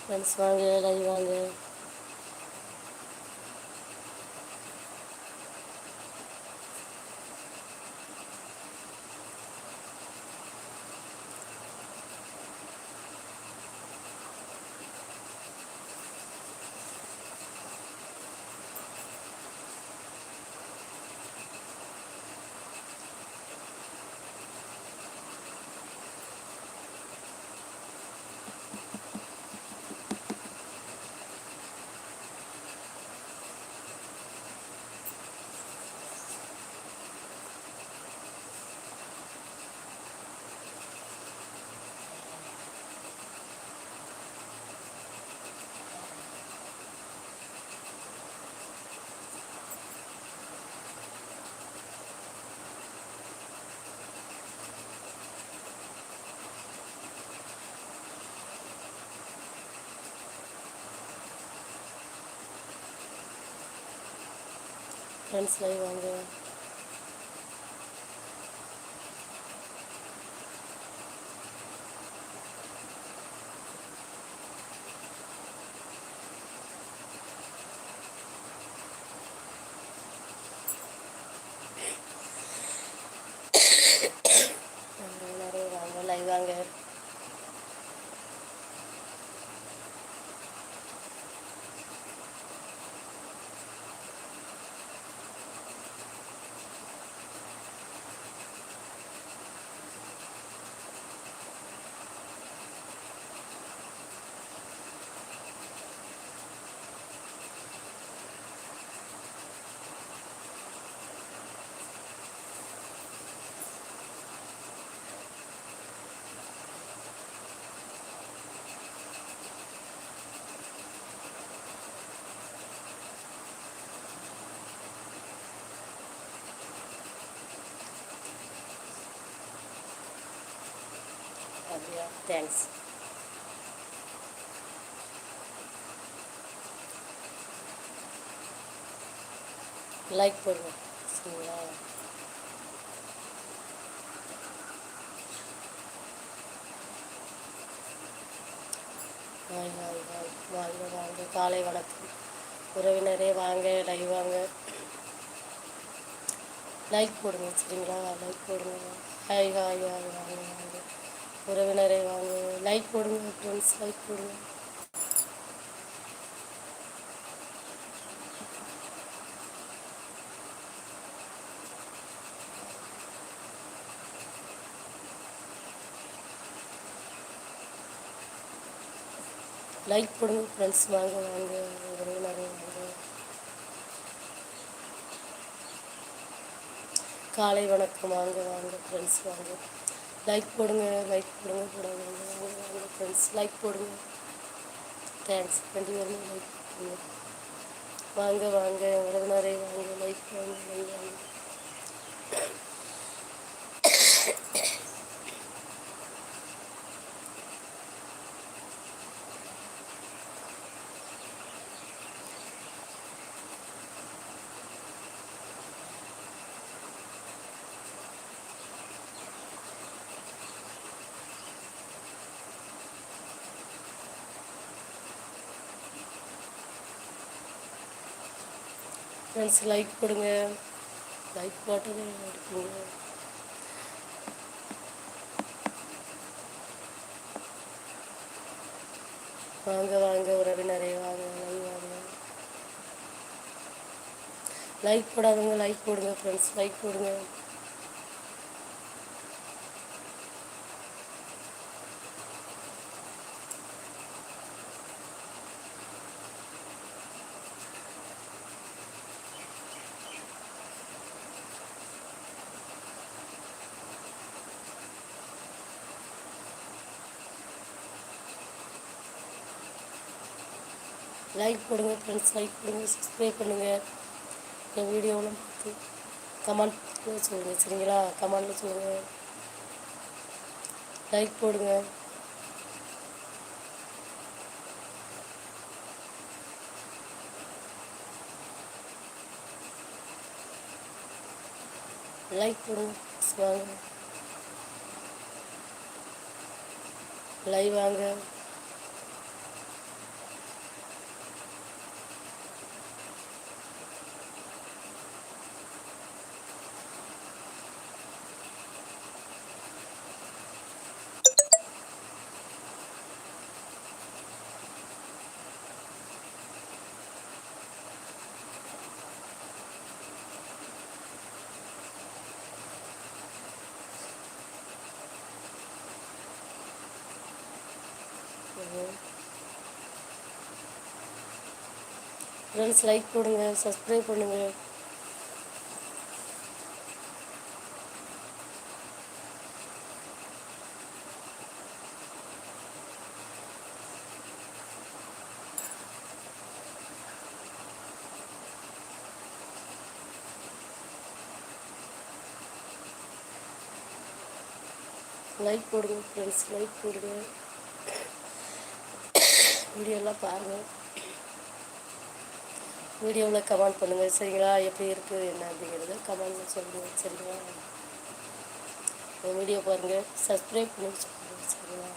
Friends வாங்க live வாங்க friends வாங்க லைவ் வாங்க ஃப்ரெண்ட்ஸ் லைவ் வாங்க வாங்க, எல்லாரும் வாங்க லைவ் வாங்க அப்படியா தேங்க்ஸ் லைக் போடுங்க. சரிங்களா? வாங்க வாங்க வாங்க வாங்க வாங்க காலை வணக்கம். உறவினரே வாங்க லைவ் வாங்க. லைக் போடுங்க சரிங்களா? லைக் போடுங்க. ஹாய் ஹாய் ஹாய் வாங்க வாங்க உறவினரை வாங்க லைக் போடுங்க ஃப்ரெண்ட்ஸ் லைக் போடுங்க. லைக் போடுங்க ஃப்ரெண்ட்ஸ் வாங்க வாங்க உறவினரை வாங்க காலை வணக்கம் வாங்க வாங்க ஃப்ரெண்ட்ஸ் வாங்க. லைக் போடுங்க லைக் போடுங்க போடுங்க வாங்க வாங்க ஃப்ரெண்ட்ஸ் லைக் போடுங்க. தேங்க்ஸ் ரெண்டு பேருமே லைக் போடுங்க வாங்க வாங்க. உறவினரே வாங்க லைக் வாங்க வாங்க. ஃப்ரெண்ட்ஸ் லைக் கொடுங்க. லைக் பாட்டுங்க எடுப்பீங்க வாங்க வாங்க உறவினரே வாங்க வாங்க வாங்க. லைக் போடாதவங்க லைக் போடுங்க ஃப்ரெண்ட்ஸ் லைக் போடுங்க. லைக் ஃப்ரெண்ட்ஸ் லைக் பண்ணுங்கள் சப்ஸ்கிரைப் பண்ணுங்கள் என் வீடியோவெலாம் பார்த்து கமெண்ட் சொல்லுங்கள் சரிங்களா? கமெண்டில் சொல்லுங்கள் லைக் போடுங்க. லைக் போடுங்க வாங்க. லைவ் வாங்க. ஃப்ரெண்ட்ஸ் லைக் போடுங்க சப்ஸ்கிரைப் பண்ணுங்கள் லைக் போடுங்க ஃப்ரெண்ட்ஸ் லைக் போடுங்க. வீடியோலாம் பாருங்கள் வீடியோவில் கமெண்ட் பண்ணுங்கள் சரிங்களா? எப்படி இருக்குது என்ன அப்படிங்கிறத கமெண்ட்டில் சொல்லுங்கள் சரிங்களா? வீடியோ பாருங்கள் சப்ஸ்கிரைப் பண்ணி சொல்லுங்கள் சரிங்களா?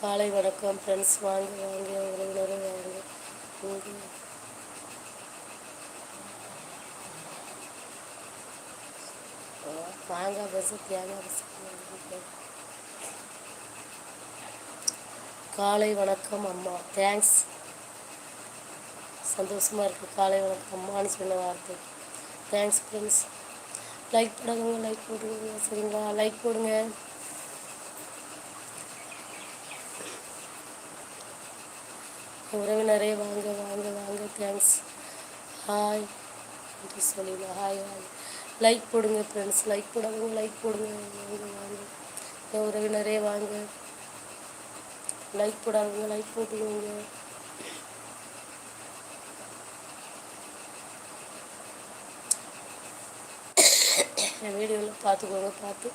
காலை வணக்கம் ஃப்ரெண்ட்ஸ் வாங்க வாங்க உறவினரும் வாங்க. வாங்க மாங்காய் தேங்காய் பஸ். காலை வணக்கம் அம்மா. தேங்க்ஸ் சந்தோஷமாக இருக்குது காலை வணக்கம் அம்மான்னு சொன்ன வார்த்தை. தேங்க்ஸ் ஃப்ரெண்ட்ஸ் லைக் போடுங்க லைக் போட்டுக்கோங்க சரிங்களா? லைக் போடுங்க. உறவினரே வாங்க வாங்க வாங்க. தேங்க்ஸ் ஹாய் என்று சொல்லிடலாம் ஹாய் ஹாய் லைக் போடுங்க ஃப்ரெண்ட்ஸ் லைக் போடாதவங்க லைக் போடுங்க. வாங்க வாங்க. என் உறவினரே வாங்க. லைக் போடாதீங்க லைக் போட்டுக்கோங்க என் வீடியோவில் பார்த்துக்கோங்க பார்த்து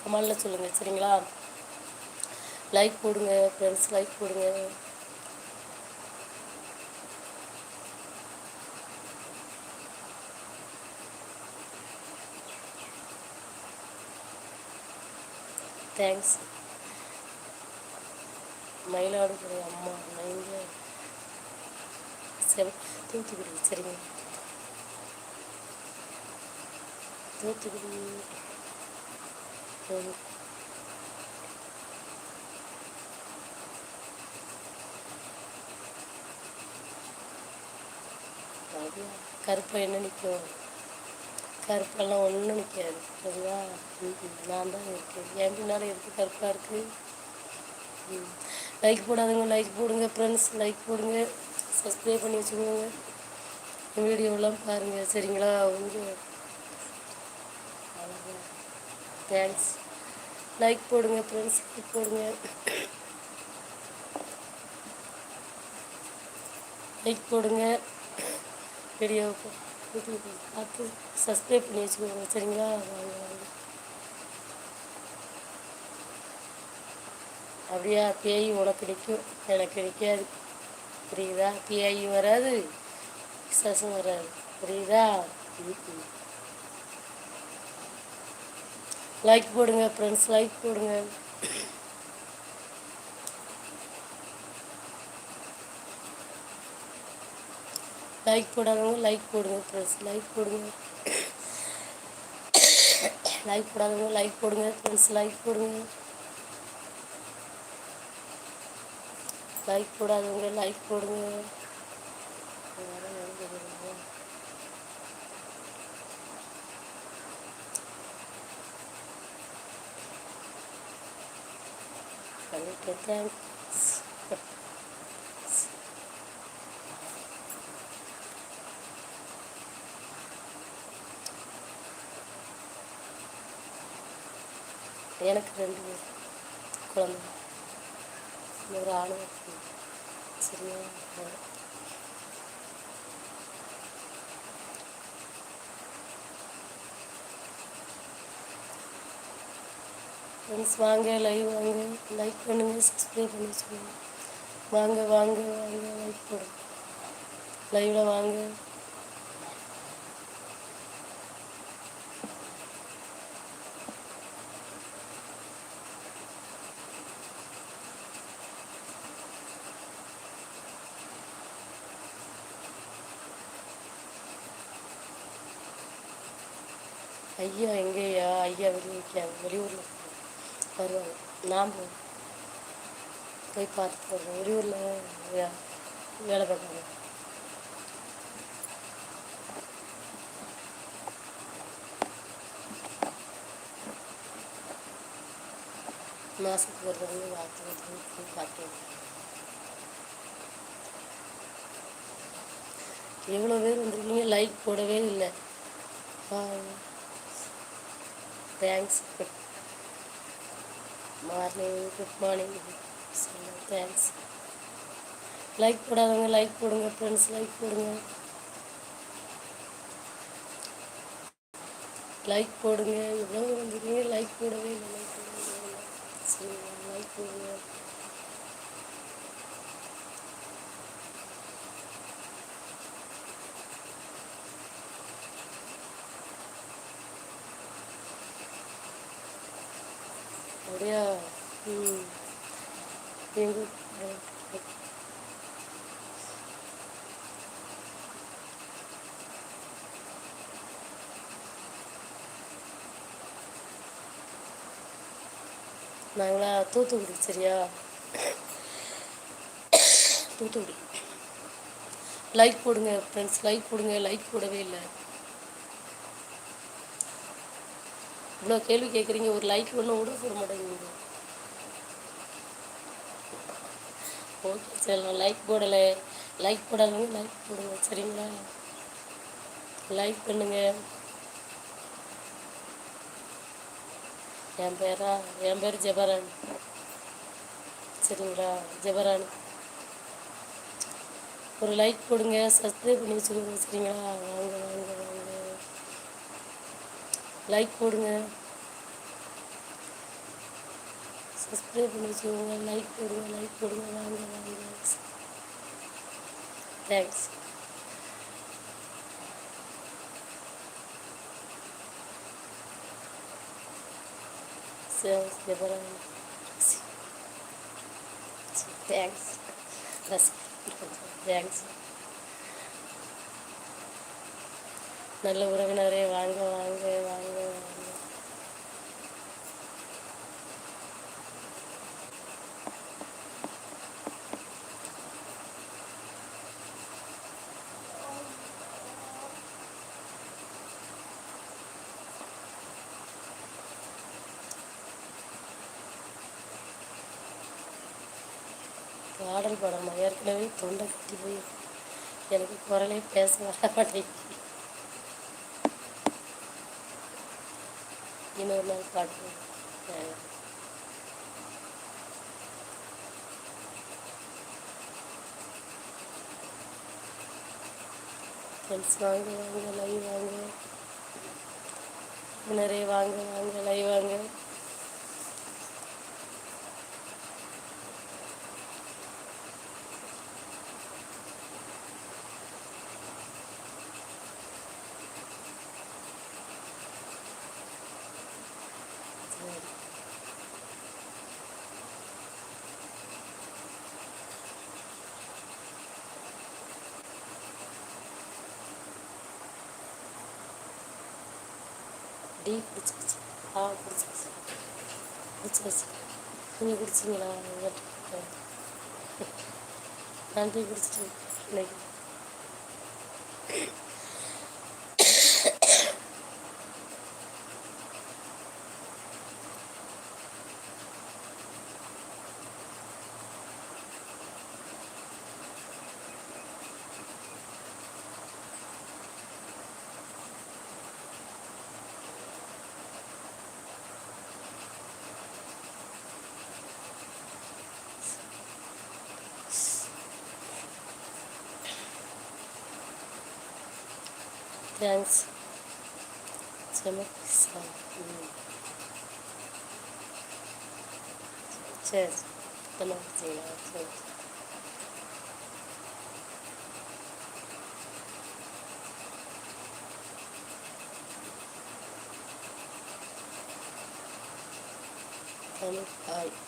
கமெண்டில் சொல்லுங்கள் சரிங்களா? லைக் போடுங்க ஃப்ரெண்ட்ஸ் லைக் போடுங்க. தேங்க்ஸ் மயிலாடுதுறை அம்மா நீங்கள் சரி தூத்துக்குடி சரிங்க. தூத்துக்குடி. கருப்பை என்ன நிற்கும் கருப்பெல்லாம் ஒன்றும் நிற்காது சரிங்களா நான் தான் இருக்கேன். என் பின்னால் எதுக்கு கருப்பாக இருக்குது லைக் போடாதவங்க லைக் போடுங்க ஃப்ரெண்ட்ஸ் லைக் போடுங்க சப்ஸ்கிரைப் பண்ணி வச்சுக்கோங்க. என் வீடியோலாம் பாருங்கள் சரிங்களா? கொஞ்சம் தேங்க்ஸ் லைக் போடுங்க ஃப்ரெண்ட்ஸ் லைக் போடுங்க. லைக் போடுங்க. வீடியோ பார்த்து சப்ஸ்கிரைப் பண்ணி வச்சுக்கோங்க சரிங்களா? வாங்க வாங்க. அப்படியா? பேய் உனக்கு நிற்கும் எனக்கு நிற்காது புரியுதா? பேய் வராது. பிசாசும் வராது. புரியுதா? லைக் போடுங்க ஃப்ரெண்ட்ஸ் லைக் போடுங்க. லைக் போடாதவங்க லைக் போடுங்க ஃப்ரெண்ட்ஸ் லைக் போடுங்க. லைக் போடாதவங்க லைக் போடுங்க ஃப்ரெண்ட்ஸ் லைக் போடுங்க. லைக் போடாதவங்க லைக் போடுங்க. தேங்க்ஸ் எனக்கு ரெண்டு குழந்தை. குழந்தை ஒரு ஆள் வைக்கணும் சரியா ஃப்ரெண்ட்ஸ் வாங்க லைவ் வாங்க லைக் பண்ணுங்கள் சப்ஸ்கிரைப் பண்ண வச்சுக்கோங்க வாங்க வாங்க வாங்க லைக் போடுங்க லைவில் வாங்க ஐயா எங்கேயா? ஐயா வெளியே வெளியூரில் வருவாங்க. நாம் போய் பார்த்துட்டு வருவேன் வெளியூரில் வேலை பார்க்குறாங்க மாதத்துக்கு ஒரு தடவை வாரத்துக்கு போய் பார்த்து எவ்வளோ பேர் வந்துருக்கீங்க? லைக் போடவே இல்லை. Thanks good morning good morning சொல்லுங்கள் தேங்க்ஸ் லைக் போடாதவங்க லைக் போடுங்க ஃப்ரெண்ட்ஸ் லைக் போடுங்க. லைக் போடுங்க. எவ்வளோ வந்துருக்கீங்க லைக் போடவே இல்லை லைக் போடுங்க சரி லைக் போடுங்க அப்படியா ம் எங்கள் நாங்களா தூத்துக்குடி சரியா? தூத்துக்குடி லைக் போடுங்க ஃப்ரெண்ட்ஸ் லைக் போடுங்க லைக் போடவே இல்லை. இவ்வளோ கேள்வி கேட்குறீங்க ஒரு லைக் ஒன்றும் கூட போட மாட்டேங்குது. ஓகே சரி நான் லைக் போடலை. லைக் போடாதவங்க லைக் போடுங்க சரிங்களா? லைக் பண்ணுங்க. என் பேரா என் பேர் ஜெபரான். சரிங்களா? ஜெபரான் ஒரு லைக் போடுங்க சப்ஸ்கிரைப் பண்ணி வச்சுக்கோங்க சரிங்களா? வாங்க வாங்க வாங்க. லைக் போடுங்க சப்ஸ்கிரைப் பண்ணி வச்சுக்கோங்க லைக் போடுங்க லைக் போடுங்க வாங்க வாங்க. தேங்க்ஸ் தேங்க்ஸ் தேங்க்ஸ் நல்ல உறவினரே வாங்க வாங்க வாங்க வாங்க பாடல் பாடமா ஏற்கனவே தொண்டை கட்டி போய் எனக்கு குரலே பேச வர மாட்டேங்குது இன்னொரு நாள் பாடுவோம் ஃப்ரெண்ட்ஸ் வாங்க வாங்க லைவ் வாங்க. நிறைய வாங்க வாங்க லைவ் வாங்க சரி டீ குடிச்சிருச்சு ஆ குடிச்சிருச்சு குடிச்சாச்சு நீங்கள் குடிச்சிங்களா நான் டீ குடிச்சிட்டேன் இன்னைக்கு dance çabuk sal. Çöz. Tamam Zeyna. Çöz. Tamam. Hayır.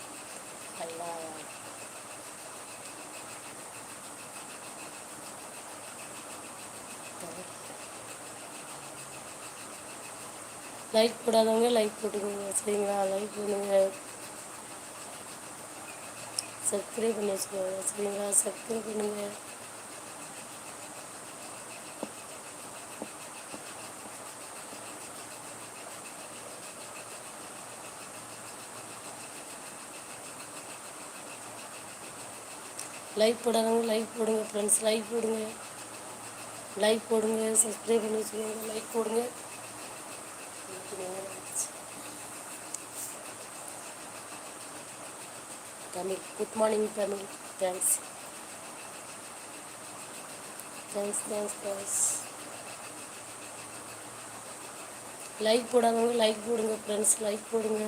Like போடாதவங்க like போட்டுக்கோங்க சரிங்களா? லைக் பண்ணுங்க. சப்ஸ்கிரைப் பண்ணி வச்சுக்கோங்க சரிங்களா? சப்ஸ்கிரைப் பண்ணுங்க. லைக் போடாதவங்க லைக் போடுங்க ஃப்ரெண்ட்ஸ் லைக் போடுங்க. லைக் போடுங்க சப்ஸ்கிரைப் பண்ணி வச்சுக்கோங்க லைக் போடுங்க. இன்னைக்கு Tamil good morning Tamil thanks thanks thanks thanks like போடாதவங்க like போடுங்க ஃப்ரெண்ட்ஸ் லைக் போடுங்க.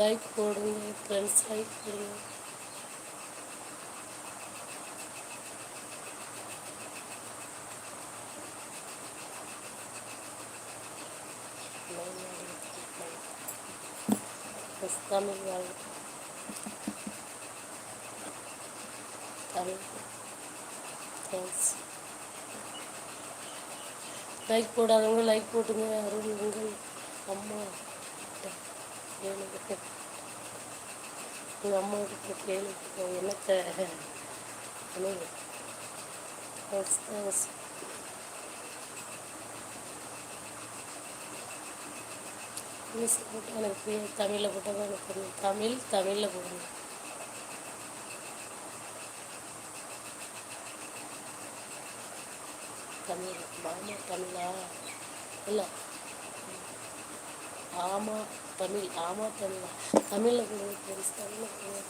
லைக் போடுங்க ஃப்ரெண்ட்ஸ் லைக் போடுங்க. தமிழ் வாழ்க தமிழ் தேங்க்ஸ் லைக் போடாதவங்க லைக் போட்டுங்க. அருள் உங்கள் அம்மா. கிட்ட கேளுங்க உங்கள் அம்மா கிட்ட கேளுங்க. என்னத்தை? பண்ணுங்க தேங்க்ஸ் தேங்க்ஸ் இங்கிலீஷில் போட்டு எனக்கு புரியாது தமிழில் போட்டால் எனக்கு புரியும் தமிழ் தமிழில் போடுங்க. தமிழ் மாமா தமிழா? இல்லை. ஆமா தமிழ் ஆமா தமிழா? தமிழில் கொடுங்க ஃப்ரெண்ட்ஸ் தமிழில் கொடுங்க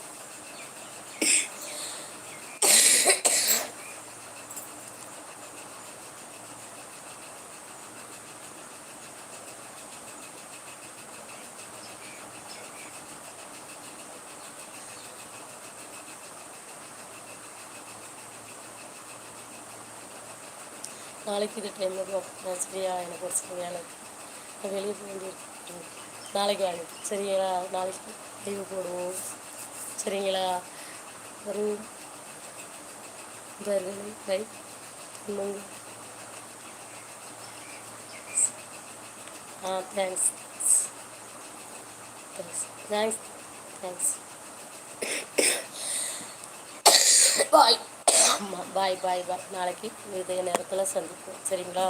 நாளைக்கு இது டைமில் நான் சரியா எனக்கு ஒரு சில வேலை நான் வெளியே போக வேண்டியிருக்கு நாளைக்கு வாங்க. சரிங்களா? நாளைக்கு லீவு போடுவோம். சரிங்களா? வரும் இவர்களை ஆ thanks thanks thanks thanks bye ஆமாம் பாய் பாய் பாய் நாளைக்கு இதே நேரத்தில் சந்திப்போம். சரிங்களா?